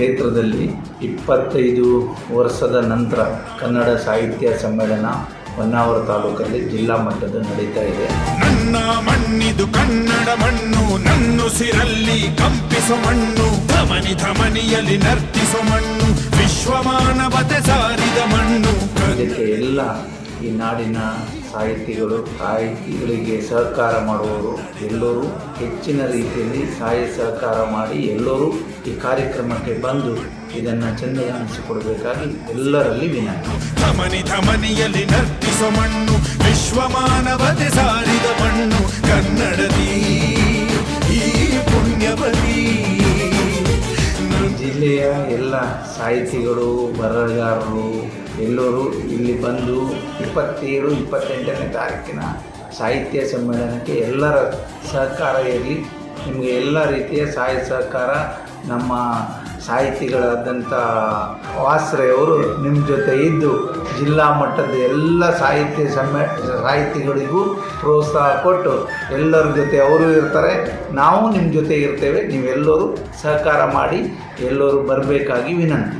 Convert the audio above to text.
ಜಿಲ್ಲಾಮಟ್ಟದಲ್ಲಿ ಇಪ್ಪತ್ತೈದು ವರ್ಷದ ನಂತರ ಕನ್ನಡ ಸಾಹಿತ್ಯ ಸಮ್ಮೇಳನ ಹೊನ್ನಾವರ ತಾಲೂಕಲ್ಲಿ ಜಿಲ್ಲಾ ಮಟ್ಟದ ನಡೀತಾ ಇದೆ. ನನ್ನ ಮಣ್ಣಿದು ಕನ್ನಡ ಮಣ್ಣು ನನ್ನುಸಿರಲ್ಲಿ ಕಂಪಿಸೋ ಮಣ್ಣು ಧಮನಿ ಧಮನಿಯಲ್ಲಿ ನರ್ತಿಸೋ ಮಣ್ಣು ವಿಶ್ವಮಾನವತೆ ಸಾರಿದ ಮಣ್ಣು. ಇದಕ್ಕೆ ಎಲ್ಲ ಈ ನಾಡಿನ ಸಾಹಿತಿಗಳು, ಸಾಹಿತಿಗಳಿಗೆ ಸಹಕಾರ ಮಾಡುವವರು ಎಲ್ಲರೂ ಹೆಚ್ಚಿನ ರೀತಿಯಲ್ಲಿ ಸಹಾಯ ಸಹಕಾರ ಮಾಡಿ ಎಲ್ಲರೂ ಈ ಕಾರ್ಯಕ್ರಮಕ್ಕೆ ಬಂದು ಇದನ್ನು ಚೆಂದಗಾಣಿಸಿಕೊಡಬೇಕಾಗಿ ಎಲ್ಲರಲ್ಲಿ ವಿನಂತಿ. ಧಮನಿ ಧಮನಿಯಲ್ಲಿ ನರ್ತಿಸೋ ಮಣ್ಣು, ವಿಶ್ವಮಾನವತೆ ಸಾರಿದ ಮಣ್ಣು. ಜಿಲ್ಲೆಯ ಎಲ್ಲ ಸಾಹಿತಿಗಳು, ಬರಹಗಾರರು ಎಲ್ಲರೂ ಇಲ್ಲಿ ಬಂದು ಇಪ್ಪತ್ತೇಳು, ಇಪ್ಪತ್ತೆಂಟನೇ ತಾರೀಕಿನ ಸಾಹಿತ್ಯ ಸಮ್ಮೇಳನಕ್ಕೆ ಎಲ್ಲರ ಸಹಕಾರ ಇರಲಿ ನಿಮಗೆ ಎಲ್ಲ ರೀತಿಯ ಸಹಾಯ ಸಹಕಾರ ನಮ್ಮ ಸಾಹಿತಿಗಳಾದಂಥ ವಾಸ್ರೆಯವರು ನಿಮ್ಮ ಜೊತೆ ಇದ್ದು ಜಿಲ್ಲಾ ಮಟ್ಟದ ಎಲ್ಲ ಸಾಹಿತ್ಯ ಸಮ್ಮೇ ಸಾಹಿತಿಗಳಿಗೂ ಪ್ರೋತ್ಸಾಹ ಕೊಟ್ಟು ಎಲ್ಲರ ಜೊತೆ ಅವರು ಇರ್ತಾರೆ, ನಾವು ನಿಮ್ಮ ಜೊತೆ ಇರ್ತೇವೆ, ನೀವೆಲ್ಲರೂ ಸಹಕಾರ ಮಾಡಿ ಎಲ್ಲರೂ ಬರಬೇಕಾಗಿ ವಿನಂತಿ.